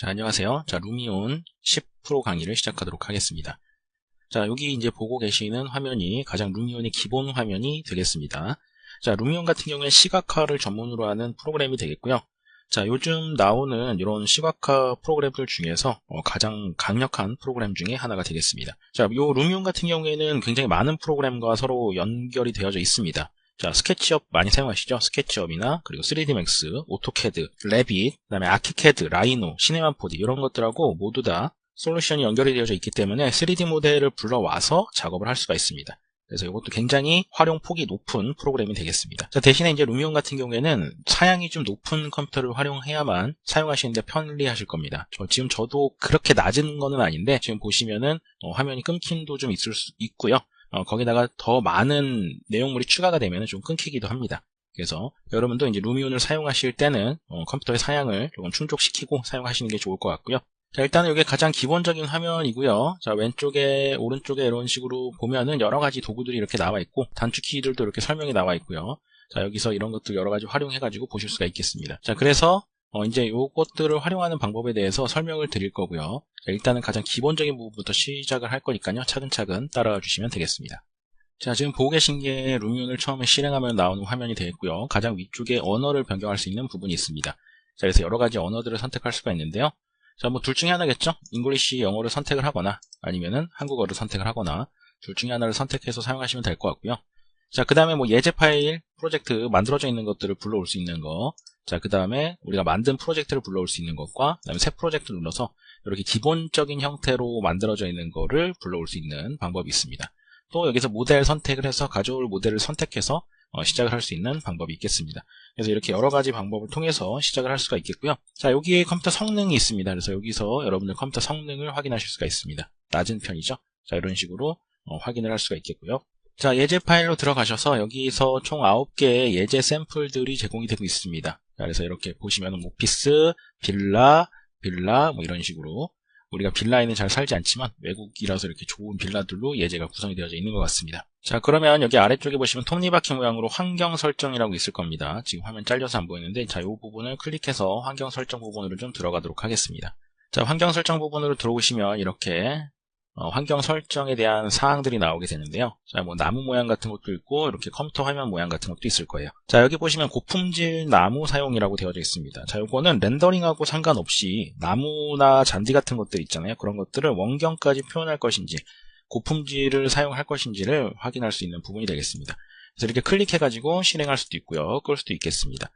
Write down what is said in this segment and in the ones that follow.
자, 안녕하세요. 자, 루미온 10% 강의를 시작하도록 하겠습니다. 자, 여기 이제 보고 계시는 화면이 가장 루미온의 기본 화면이 되겠습니다. 자, 루미온 같은 경우에 시각화를 전문으로 하는 프로그램이 되겠고요. 자, 요즘 나오는 이런 시각화 프로그램들 중에서 어, 가장 강력한 프로그램 중에 하나가 되겠습니다. 자, 요 루미온 같은 경우에는 굉장히 많은 프로그램과 서로 연결이 되어져 있습니다. 자, 스케치업 많이 사용하시죠? 스케치업이나 그리고 3D 맥스, 오토캐드, 레빗, 그다음에 아키캐드, 라이노, 시네마 4D 이런 것들하고 모두 다 솔루션이 연결이 되어져 있기 때문에 3D 모델을 불러와서 작업을 할 수가 있습니다. 그래서 이것도 굉장히 활용 폭이 높은 프로그램이 되겠습니다. 자, 대신에 이제 루미온 같은 경우에는 사양이 좀 높은 컴퓨터를 활용해야만 사용하시는데 편리하실 겁니다. 저 지금 저도 그렇게 낮은 거는 아닌데 지금 보시면은 어, 화면이 끊김도 좀 있을 수 있고요. 어, 거기다가 더 많은 내용물이 추가가 되면 좀 끊기기도 합니다. 그래서 여러분도 이제 루미온을 사용하실 때는 어, 컴퓨터의 사양을 조금 충족시키고 사용하시는 게 좋을 것 같고요. 자, 일단은 이게 가장 기본적인 화면이고요. 자, 왼쪽에, 오른쪽에 이런 식으로 보면은 여러 가지 도구들이 이렇게 나와 있고, 단축키들도 이렇게 설명이 나와 있고요. 자, 여기서 이런 것들 여러 가지 활용해가지고 보실 수가 있겠습니다. 자, 그래서, 어, 이제 요것들을 활용하는 방법에 대해서 설명을 드릴 거고요. 자, 일단은 가장 기본적인 부분부터 시작을 할 거니까요. 차근차근 따라와 주시면 되겠습니다. 자, 지금 보고 계신 게 루미온을 처음에 실행하면 나오는 화면이 되겠고요. 가장 위쪽에 언어를 변경할 수 있는 부분이 있습니다. 자, 그래서 여러 가지 언어들을 선택할 수가 있는데요. 자, 뭐 둘 중에 하나겠죠? 잉글리시 영어를 선택을 하거나 아니면은 한국어를 선택을 하거나 둘 중에 하나를 선택해서 사용하시면 될 것 같고요. 자, 그 다음에 뭐 예제 파일 프로젝트 만들어져 있는 것들을 불러올 수 있는 거. 자, 그 다음에 우리가 만든 프로젝트를 불러올 수 있는 것과 그 다음에 새 프로젝트 를 눌러서 이렇게 기본적인 형태로 만들어져 있는 거를 불러올 수 있는 방법이 있습니다. 또 여기서 모델 선택을 해서 가져올 모델을 선택해서 어, 시작을 할 수 있는 방법이 있겠습니다. 그래서 이렇게 여러 가지 방법을 통해서 시작을 할 수가 있겠고요. 자, 여기에 컴퓨터 성능이 있습니다. 그래서 여기서 여러분들 컴퓨터 성능을 확인하실 수가 있습니다. 낮은 편이죠. 자, 이런 식으로 어, 확인을 할 수가 있겠고요. 자, 예제 파일로 들어가셔서 여기서 총 9개의 예제 샘플들이 제공이 되고 있습니다. 자, 그래서 이렇게 보시면 오피스, 빌라, 빌라 뭐 이런 식으로 우리가 빌라에는 잘 살지 않지만 외국이라서 이렇게 좋은 빌라들로 예제가 구성이 되어져 있는 것 같습니다. 자 그러면 여기 아래쪽에 보시면 톱니바퀴 모양으로 환경 설정이라고 있을 겁니다. 지금 화면 잘려서 안 보이는데 자이 부분을 클릭해서 환경 설정 부분으로 좀 들어가도록 하겠습니다. 자 환경 설정 부분으로 들어오시면 이렇게 어, 환경 설정에 대한 사항들이 나오게 되는데요. 자, 뭐 나무 모양 같은 것도 있고 이렇게 컴퓨터 화면 모양 같은 것도 있을 거예요. 자, 여기 보시면 고품질 나무 사용이라고 되어져 있습니다. 자, 요거는 렌더링하고 상관없이 나무나 잔디 같은 것들 있잖아요. 그런 것들을 원경까지 표현할 것인지 고품질을 사용할 것인지를 확인할 수 있는 부분이 되겠습니다. 그래서 이렇게 클릭해가지고 실행할 수도 있고요. 끌 수도 있겠습니다.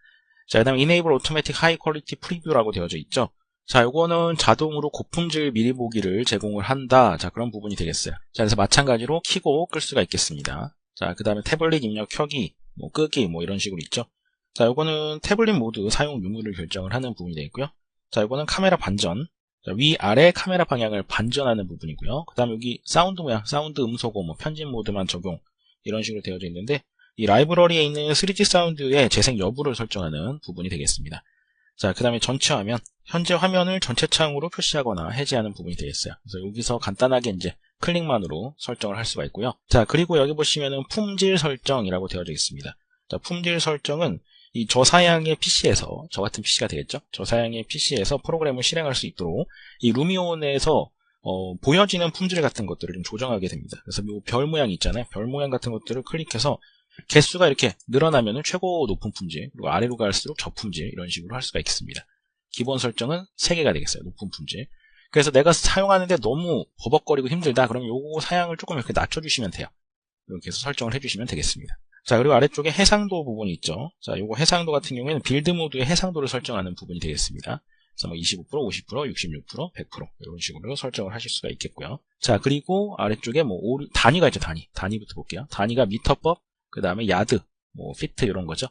자, 그 다음에 Enable Automatic High Quality Preview라고 되어져 있죠. 자, 요거는 자동으로 고품질 미리 보기를 제공을 한다. 자, 그런 부분이 되겠어요. 자, 그래서 마찬가지로 키고 끌 수가 있겠습니다. 자, 그 다음에 태블릿 입력 켜기, 뭐 끄기, 뭐 이런 식으로 있죠. 자, 요거는 태블릿 모드 사용 유무를 결정을 하는 부분이 되겠고요. 자, 요거는 카메라 반전. 자, 위, 아래 카메라 방향을 반전하는 부분이고요. 그 다음 여기 사운드 모양, 사운드 음소거, 뭐 편집 모드만 적용, 이런 식으로 되어져 있는데, 이 라이브러리에 있는 3D 사운드의 재생 여부를 설정하는 부분이 되겠습니다. 자, 그 다음에 전체 화면. 현재 화면을 전체 창으로 표시하거나 해제하는 부분이 되겠어요. 그래서 여기서 간단하게 이제 클릭만으로 설정을 할 수가 있고요. 자, 그리고 여기 보시면은 품질 설정이라고 되어져 있습니다. 자, 품질 설정은 이 저사양의 PC에서, 저 같은 PC가 되겠죠? 저사양의 PC에서 프로그램을 실행할 수 있도록 이 루미온에서 어, 보여지는 품질 같은 것들을 좀 조정하게 됩니다. 그래서 별 모양 있잖아요. 별 모양 같은 것들을 클릭해서 개수가 이렇게 늘어나면 최고 높은 품질, 그리고 아래로 갈수록 저품질 이런 식으로 할 수가 있습니다. 기본 설정은 3개가 되겠어요. 높은 품질. 그래서 내가 사용하는데 너무 버벅거리고 힘들다. 그러면 요거 사양을 조금 이렇게 낮춰주시면 돼요. 이렇게 해서 설정을 해주시면 되겠습니다. 자, 그리고 아래쪽에 해상도 부분이 있죠. 자, 요거 해상도 같은 경우에는 빌드 모드의 해상도를 설정하는 부분이 되겠습니다. 그래서 뭐 25%, 50%, 66%, 100% 이런 식으로 설정을 하실 수가 있겠고요. 자, 그리고 아래쪽에 뭐 오류, 단위가 있죠, 단위. 단위부터 볼게요. 단위가 미터법, 그 다음에 야드, 뭐 피트 이런 거죠.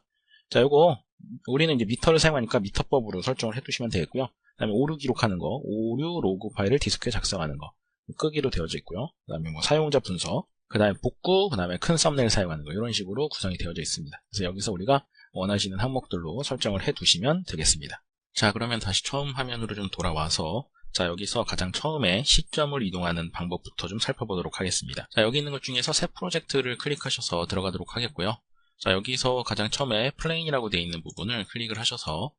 자, 요거 우리는 이제 미터를 사용하니까 미터법으로 설정을 해두시면 되겠고요. 그 다음에 오류 기록하는 거, 오류 로그 파일을 디스크에 작성하는 거, 끄기로 되어져 있고요. 그 다음에 뭐 사용자 분석, 그 다음에 복구, 그 다음에 큰 썸네일 사용하는 거 이런 식으로 구성이 되어져 있습니다. 그래서 여기서 우리가 원하시는 항목들로 설정을 해두시면 되겠습니다. 자 그러면 다시 처음 화면으로 좀 돌아와서 자 여기서 가장 처음에 시점을 이동하는 방법부터 좀 살펴보도록 하겠습니다. 자 여기 있는 것 중에서 새 프로젝트를 클릭하셔서 들어가도록 하겠고요. 자 여기서 가장 처음에 플레인이라고 되어 있는 부분을 클릭을 하셔서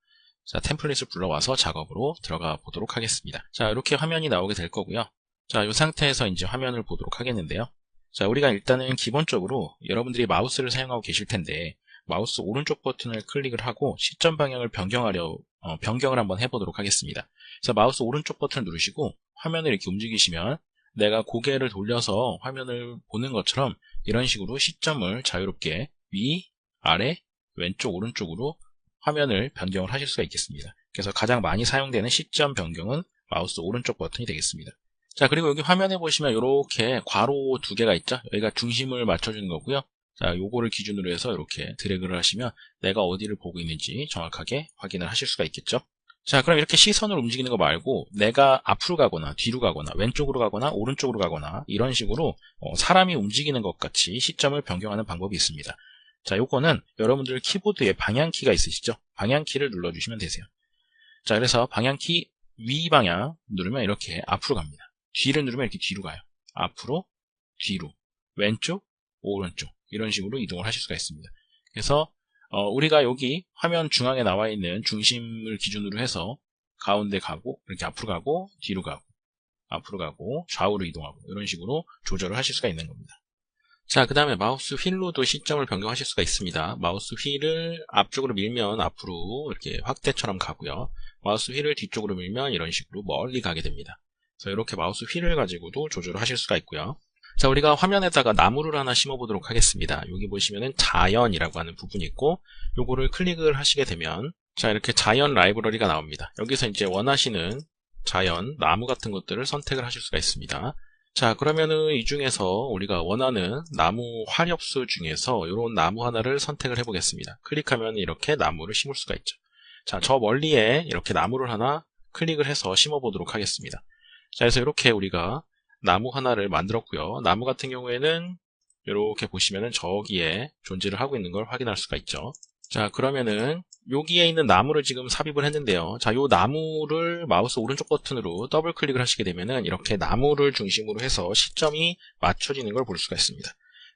자, 템플릿을 불러와서 작업으로 들어가 보도록 하겠습니다. 자, 이렇게 화면이 나오게 될 거고요. 자, 이 상태에서 이제 화면을 보도록 하겠는데요. 자, 우리가 일단은 기본적으로 여러분들이 마우스를 사용하고 계실 텐데 마우스 오른쪽 버튼을 클릭을 하고 시점 방향을 변경하려 어, 변경을 한번 해보도록 하겠습니다. 그래서 마우스 오른쪽 버튼을 누르시고 화면을 이렇게 움직이시면 내가 고개를 돌려서 화면을 보는 것처럼 이런 식으로 시점을 자유롭게 위, 아래, 왼쪽, 오른쪽으로 화면을 변경을 하실 수가 있겠습니다. 그래서 가장 많이 사용되는 시점 변경은 마우스 오른쪽 버튼이 되겠습니다. 자 그리고 여기 화면에 보시면 이렇게 괄호 두 개가 있죠 여기가 중심을 맞춰주는 거고요 자 요거를 기준으로 해서 이렇게 드래그를 하시면 내가 어디를 보고 있는지 정확하게 확인을 하실 수가 있겠죠? 자 그럼 이렇게 시선을 움직이는 거 말고 내가 앞으로 가거나 뒤로 가거나 왼쪽으로 가거나 오른쪽으로 가거나 이런 식으로 어, 사람이 움직이는 것 같이 시점을 변경하는 방법이 있습니다. 자 요거는 여러분들 키보드에 방향키가 있으시죠? 방향키를 눌러주시면 되세요. 자 그래서 방향키 위 방향 누르면 이렇게 앞으로 갑니다. 뒤를 누르면 이렇게 뒤로 가요. 앞으로, 뒤로, 왼쪽, 오른쪽 이런 식으로 이동을 하실 수가 있습니다. 그래서 어, 우리가 여기 화면 중앙에 나와 있는 중심을 기준으로 해서 가운데 가고 이렇게 앞으로 가고 뒤로 가고 앞으로 가고 좌우로 이동하고 이런 식으로 조절을 하실 수가 있는 겁니다. 자, 그 다음에 마우스 휠로도 시점을 변경하실 수가 있습니다. 마우스 휠을 앞쪽으로 밀면 앞으로 이렇게 확대처럼 가고요. 마우스 휠을 뒤쪽으로 밀면 이런 식으로 멀리 가게 됩니다. 그래서 이렇게 마우스 휠을 가지고도 조절을 하실 수가 있고요. 자, 우리가 화면에다가 나무를 하나 심어 보도록 하겠습니다. 여기 보시면은 자연이라고 하는 부분이 있고 요거를 클릭을 하시게 되면 자, 이렇게 자연 라이브러리가 나옵니다. 여기서 이제 원하시는 자연, 나무 같은 것들을 선택을 하실 수가 있습니다. 자, 그러면은 이 중에서 우리가 원하는 나무 화렵수 중에서 이런 나무 하나를 선택을 해보겠습니다. 클릭하면 이렇게 나무를 심을 수가 있죠. 자, 저 멀리에 이렇게 나무를 하나 클릭을 해서 심어 보도록 하겠습니다. 자, 그래서 이렇게 우리가 나무 하나를 만들었고요. 나무 같은 경우에는 이렇게 보시면은 저기에 존재를 하고 있는 걸 확인할 수가 있죠. 자, 그러면은 여기에 있는 나무를 지금 삽입을 했는데요. 자, 요 나무를 마우스 오른쪽 버튼으로 더블 클릭을 하시게 되면은 이렇게 나무를 중심으로 해서 시점이 맞춰지는 걸 볼 수가 있습니다.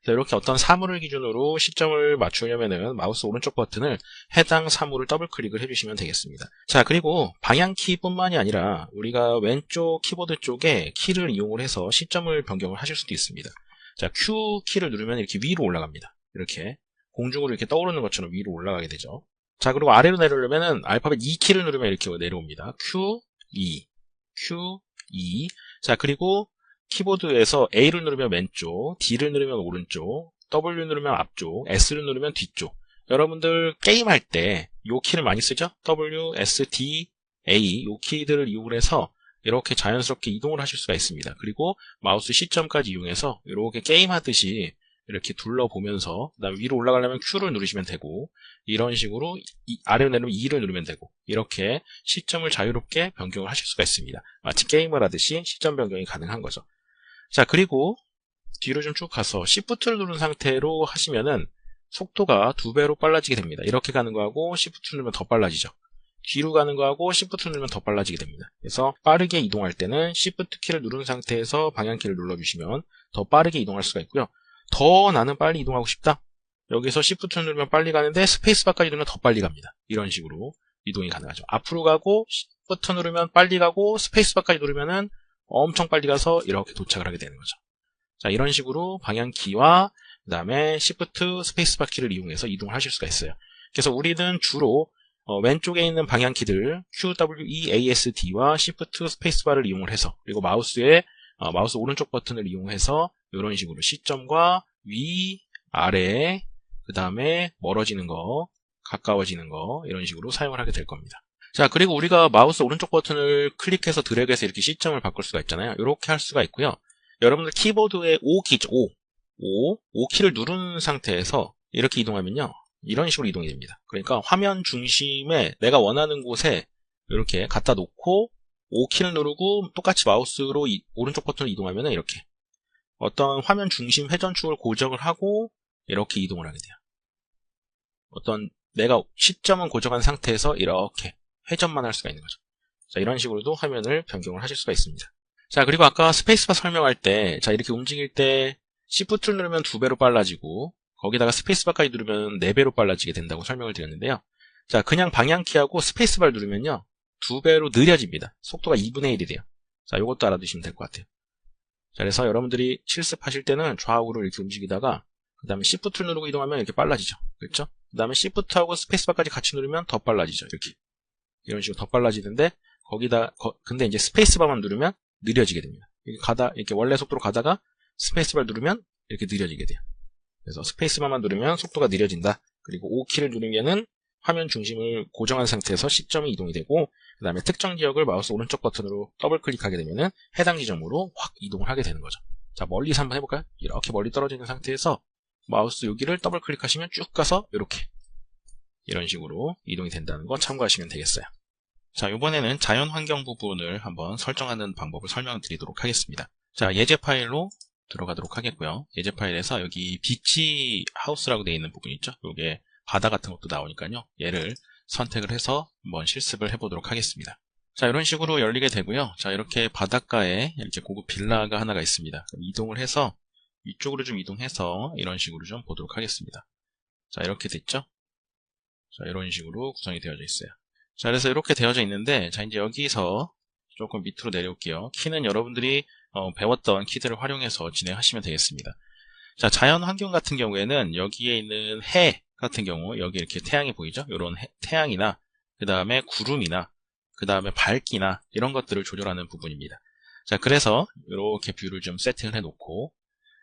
이렇게 어떤 사물을 기준으로 시점을 맞추려면은 마우스 오른쪽 버튼을 해당 사물을 더블 클릭을 해주시면 되겠습니다. 자 그리고 방향키 뿐만이 아니라 우리가 왼쪽 키보드 쪽에 키를 이용을 해서 시점을 변경을 하실 수도 있습니다. 자 Q 키를 누르면 이렇게 위로 올라갑니다. 이렇게 공중으로 이렇게 떠오르는 것처럼 위로 올라가게 되죠. 자 그리고 아래로 내려오려면은 알파벳 E 키를 누르면 이렇게 내려옵니다. Q, E, Q, E. 자 그리고 키보드에서 A를 누르면 왼쪽, D를 누르면 오른쪽, W 누르면 앞쪽, S를 누르면 뒤쪽. 여러분들 게임할 때이 키를 많이 쓰죠? W, S, D, A 이 키들을 이용해서 이렇게 자연스럽게 이동을 하실 수가 있습니다. 그리고 마우스 시점까지 이용해서 이렇게 게임하듯이 이렇게 둘러보면서 그다음 위로 올라가려면 Q를 누르시면 되고 이런 식으로 아래로 내려면 E를 누르면 되고 이렇게 시점을 자유롭게 변경을 하실 수가 있습니다. 마치 게임을 하듯이 시점 변경이 가능한 거죠. 자, 그리고 뒤로 좀 쭉 가서 Shift를 누른 상태로 하시면은 속도가 두 배로 빨라지게 됩니다. 이렇게 가는 거하고 Shift 누르면 더 빨라지죠. 뒤로 가는 거하고 Shift 누르면 더 빨라지게 됩니다. 그래서 빠르게 이동할 때는 Shift 키를 누른 상태에서 방향키를 눌러주시면 더 빠르게 이동할 수가 있고요. 더 나는 빨리 이동하고 싶다. 여기서 Shift 누르면 빨리 가는데 스페이스바까지 누르면 더 빨리 갑니다. 이런 식으로 이동이 가능하죠. 앞으로 가고 Shift 누르면 빨리 가고 스페이스바까지 누르면은 엄청 빨리 가서 이렇게 도착을 하게 되는 거죠. 자, 이런 식으로 방향키와 그 다음에 Shift 스페이스바 키를 이용해서 이동을 하실 수가 있어요. 그래서 우리는 주로 어, 왼쪽에 있는 방향키들 Q, W, E, A, S, D와 Shift 스페이스바를 이용을 해서 그리고 마우스의 어, 마우스 오른쪽 버튼을 이용해서 이런 식으로 시점과 위, 아래, 그 다음에 멀어지는 거, 가까워지는 거 이런 식으로 사용을 하게 될 겁니다. 자, 그리고 우리가 마우스 오른쪽 버튼을 클릭해서 드래그해서 이렇게 시점을 바꿀 수가 있잖아요. 이렇게 할 수가 있고요. 여러분들 키보드에 5키죠. 5. 5. 5키를 누른 상태에서 이렇게 이동하면요. 이런 식으로 이동이 됩니다. 그러니까 화면 중심에 내가 원하는 곳에 이렇게 갖다 놓고 5키를 누르고 똑같이 마우스로 이, 오른쪽 버튼을 이동하면 이렇게 어떤 화면 중심 회전축을 고정을 하고 이렇게 이동을 하게 돼요. 어떤 내가 시점은 고정한 상태에서 이렇게 회전만 할 수가 있는 거죠. 자, 이런 식으로도 화면을 변경을 하실 수가 있습니다. 자, 그리고 아까 스페이스바 설명할 때, 자, 이렇게 움직일 때 Shift를 누르면 두 배로 빨라지고, 거기다가 스페이스바까지 누르면 네 배로 빨라지게 된다고 설명을 드렸는데요. 자, 그냥 방향키하고 스페이스바를 누르면요. 두 배로 느려집니다. 속도가 2분의 1이 돼요. 자, 이것도 알아두시면 될 것 같아요. 자, 그래서 여러분들이 실습하실 때는 좌우로 이렇게 움직이다가 그 다음에 Shift를 누르고 이동하면 이렇게 빨라지죠. 그렇죠? 그 다음에 Shift하고 스페이스바까지 같이 누르면 더 빨라지죠. 이렇게. 이런 식으로 더 빨라지는데 거기다 거, 근데 이제 스페이스바만 누르면 느려지게 됩니다. 이렇게 가다 이렇게 원래 속도로 가다가 스페이스바를 누르면 이렇게 느려지게 돼요. 그래서 스페이스바만 누르면 속도가 느려진다. 그리고 5키를 누르면은 화면 중심을 고정한 상태에서 시점이 이동이 되고 그 다음에 특정 지역을 마우스 오른쪽 버튼으로 더블 클릭하게 되면은 해당 지점으로 확 이동을 하게 되는 거죠. 자 멀리서 한번 해볼까요? 이렇게 멀리 떨어져 있는 상태에서 마우스 여기를 더블 클릭하시면 쭉 가서 이렇게 이런 식으로 이동이 된다는 거 참고하시면 되겠어요. 자 이번에는 자연 환경 부분을 한번 설정하는 방법을 설명드리도록 하겠습니다. 자 예제 파일로 들어가도록 하겠고요. 예제 파일에서 여기 비치 하우스라고 되어 있는 부분 있죠? 이게 바다 같은 것도 나오니까요. 얘를 선택을 해서 한번 실습을 해보도록 하겠습니다. 자 이런 식으로 열리게 되고요. 자 이렇게 바닷가에 이렇게 고급 빌라가 하나가 있습니다. 이동을 해서 이쪽으로 좀 이동해서 이런 식으로 좀 보도록 하겠습니다. 자 이렇게 됐죠? 자 이런 식으로 구성이 되어져 있어요. 자 그래서 이렇게 되어져 있는데 자 이제 여기서 조금 밑으로 내려올게요. 키는 여러분들이 어, 배웠던 키들을 활용해서 진행하시면 되겠습니다. 자 자연 환경 같은 경우에는 여기에 있는 해 같은 경우 여기 이렇게 태양이 보이죠? 이런 태양이나 그 다음에 구름이나 그 다음에 밝기나 이런 것들을 조절하는 부분입니다. 자 그래서 이렇게 뷰를 좀 세팅을 해 놓고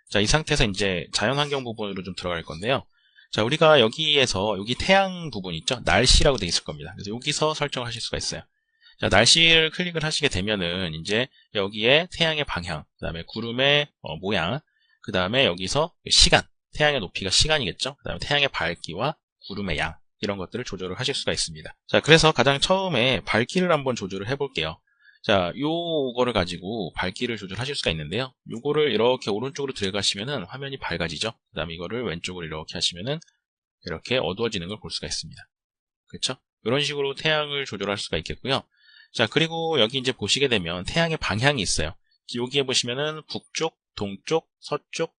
자 이 상태에서 이제 자연 환경 부분으로 좀 들어갈 건데요. 자 우리가 여기에서 여기 태양 부분 있죠? 날씨라고 되어 있을 겁니다. 그래서 여기서 설정을 하실 수가 있어요. 자 날씨를 클릭을 하시게 되면은 이제 여기에 태양의 방향, 그 다음에 구름의 어, 모양, 그 다음에 여기서 시간 태양의 높이가 시간이겠죠. 그 다음에 태양의 밝기와 구름의 양 이런 것들을 조절을 하실 수가 있습니다. 자, 그래서 가장 처음에 밝기를 한번 조절을 해 볼게요. 자, 요거를 가지고 밝기를 조절하실 수가 있는데요. 요거를 이렇게 오른쪽으로 들어가시면은 화면이 밝아지죠. 그 다음에 이거를 왼쪽으로 이렇게 하시면은 이렇게 어두워지는 걸 볼 수가 있습니다. 그렇죠? 이런 식으로 태양을 조절할 수가 있겠고요. 자, 그리고 여기 이제 보시게 되면 태양의 방향이 있어요. 여기에 보시면은 북쪽, 동쪽, 서쪽,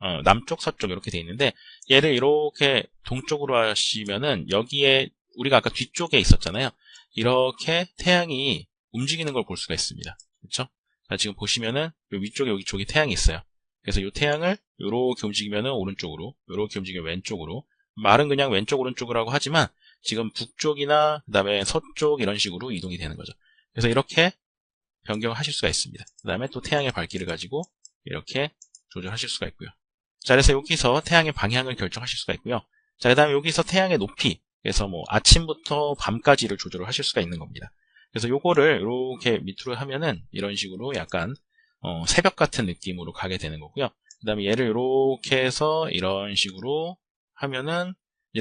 어, 남쪽, 서쪽 이렇게 돼 있는데 얘를 이렇게 동쪽으로 하시면은 여기에 우리가 아까 뒤쪽에 있었잖아요. 이렇게 태양이 움직이는 걸 볼 수가 있습니다. 그렇죠? 자, 지금 보시면은 위쪽에 여기 쪽에 태양이 있어요. 그래서 이 태양을 이렇게 움직이면은 오른쪽으로, 이렇게 움직이면 왼쪽으로. 말은 그냥 왼쪽 오른쪽으로 하고 하지만 지금 북쪽이나 그다음에 서쪽 이런 식으로 이동이 되는 거죠. 그래서 이렇게 변경하실 수가 있습니다. 그다음에 또 태양의 밝기를 가지고 이렇게 조절하실 수가 있고요. 자, 그래서 여기서 태양의 방향을 결정하실 수가 있고요. 자, 그 다음에 여기서 태양의 높이, 그래서 뭐 아침부터 밤까지를 조절을 하실 수가 있는 겁니다. 그래서 요거를 이렇게 밑으로 하면은 이런 식으로 약간 어, 새벽 같은 느낌으로 가게 되는 거고요. 그 다음에 얘를 이렇게 해서 이런 식으로 하면은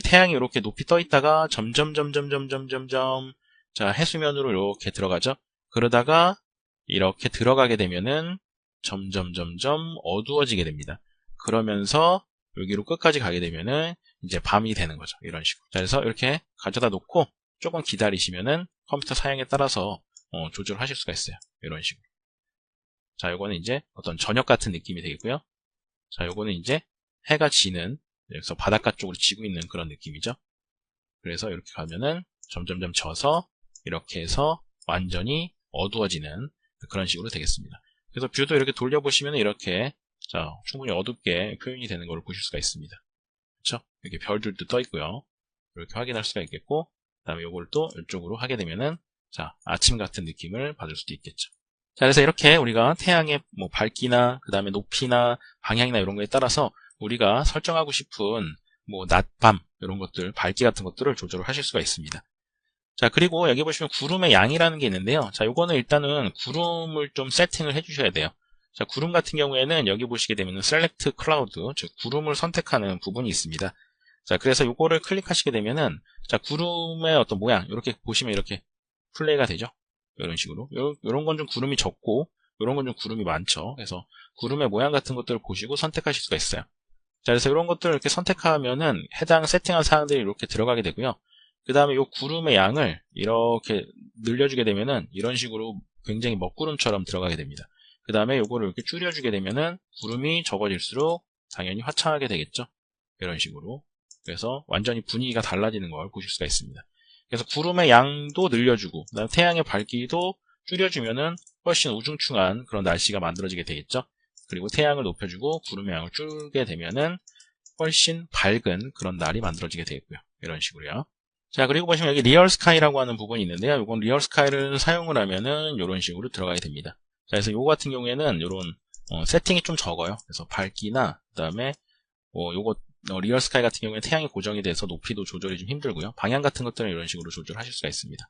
태양이 이렇게 높이 떠 있다가 점점 점점 점점 점점 자 해수면으로 이렇게 들어가죠. 그러다가 이렇게 들어가게 되면은 점점 점점 어두워지게 됩니다. 그러면서 여기로 끝까지 가게 되면은 이제 밤이 되는 거죠. 이런 식으로. 자, 그래서 이렇게 가져다 놓고 조금 기다리시면은 컴퓨터 사양에 따라서 어, 조절하실 수가 있어요. 이런 식으로. 자, 요거는 이제 어떤 저녁 같은 느낌이 되겠고요. 자, 요거는 이제 해가 지는 여기서 바닷가 쪽으로 지고 있는 그런 느낌이죠. 그래서 이렇게 가면은 점점점 져서 이렇게 해서 완전히 어두워지는 그런 식으로 되겠습니다. 그래서 뷰도 이렇게 돌려보시면 이렇게 자, 충분히 어둡게 표현이 되는 걸 보실 수가 있습니다. 그렇죠? 이렇게 별들도 떠 있고요. 이렇게 확인할 수가 있겠고, 그 다음에 이걸 또 이쪽으로 하게 되면은, 자, 아침 같은 느낌을 받을 수도 있겠죠. 자, 그래서 이렇게 우리가 태양의 뭐 밝기나, 그 다음에 높이나, 방향이나 이런 거에 따라서 우리가 설정하고 싶은 뭐 낮, 밤, 이런 것들, 밝기 같은 것들을 조절을 하실 수가 있습니다. 자, 그리고 여기 보시면 구름의 양이라는 게 있는데요. 자, 요거는 일단은 구름을 좀 세팅을 해주셔야 돼요. 자, 구름 같은 경우에는 여기 보시게 되면 Select Cloud, 즉 구름을 선택하는 부분이 있습니다. 자, 그래서 이거를 클릭하시게 되면은 자, 구름의 어떤 모양 이렇게 보시면 이렇게 플레이가 되죠. 이런 식으로. 이런 건 좀 구름이 적고 이런 건 좀 구름이 많죠. 그래서 구름의 모양 같은 것들을 보시고 선택하실 수가 있어요. 자, 그래서 이런 것들을 이렇게 선택하면은 해당 세팅한 사항들이 이렇게 들어가게 되고요. 그 다음에 이 구름의 양을 이렇게 늘려주게 되면은 이런 식으로 굉장히 먹구름처럼 들어가게 됩니다. 그 다음에 요거를 이렇게 줄여주게 되면은 구름이 적어질수록 당연히 화창하게 되겠죠. 이런 식으로. 그래서 완전히 분위기가 달라지는 걸 보실 수가 있습니다. 그래서 구름의 양도 늘려주고 그다음 태양의 밝기도 줄여주면은 훨씬 우중충한 그런 날씨가 만들어지게 되겠죠. 그리고 태양을 높여주고 구름의 양을 줄게 되면은 훨씬 밝은 그런 날이 만들어지게 되겠고요. 이런 식으로요. 자 그리고 보시면 여기 리얼 스카이라고 하는 부분이 있는데요. 이건 리얼 스카이를 사용을 하면은 이런 식으로 들어가게 됩니다. 자 그래서 요거 같은 경우에는 이런 어, 세팅이 좀 적어요. 그래서 밝기나 그다음에 뭐 요거 어, 리얼 스카이 같은 경우에 태양이 고정이 돼서 높이도 조절이 좀 힘들고요. 방향 같은 것들은 이런 식으로 조절하실 수가 있습니다.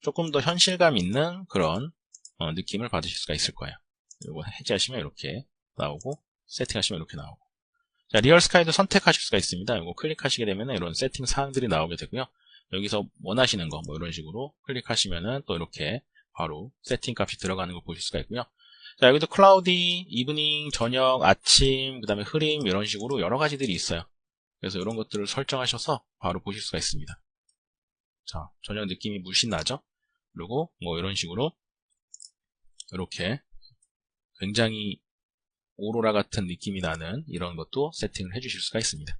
조금 더 현실감 있는 그런 어, 느낌을 받으실 수가 있을 거예요. 이거 해제하시면 이렇게 나오고 세팅하시면 이렇게 나오고 자 리얼 스카이도 선택하실 수가 있습니다. 이거 클릭하시게 되면 이런 세팅 사항들이 나오게 되고요. 여기서 원하시는 거 뭐 이런 식으로 클릭하시면은 또 이렇게 바로 세팅 값이 들어가는 걸 보실 수가 있고요. 자 여기도 클라우디, 이브닝, 저녁, 아침, 그 다음에 흐림 이런 식으로 여러 가지들이 있어요. 그래서 이런 것들을 설정하셔서 바로 보실 수가 있습니다. 자 전혀 느낌이 물씬 나죠? 그리고 뭐 이런 식으로 이렇게 굉장히 오로라 같은 느낌이 나는 이런 것도 세팅을 해주실 수가 있습니다.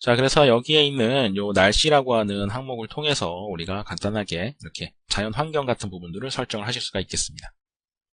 자, 그래서 여기에 있는 요 날씨라고 하는 항목을 통해서 우리가 간단하게 이렇게 자연 환경 같은 부분들을 설정을 하실 수가 있겠습니다.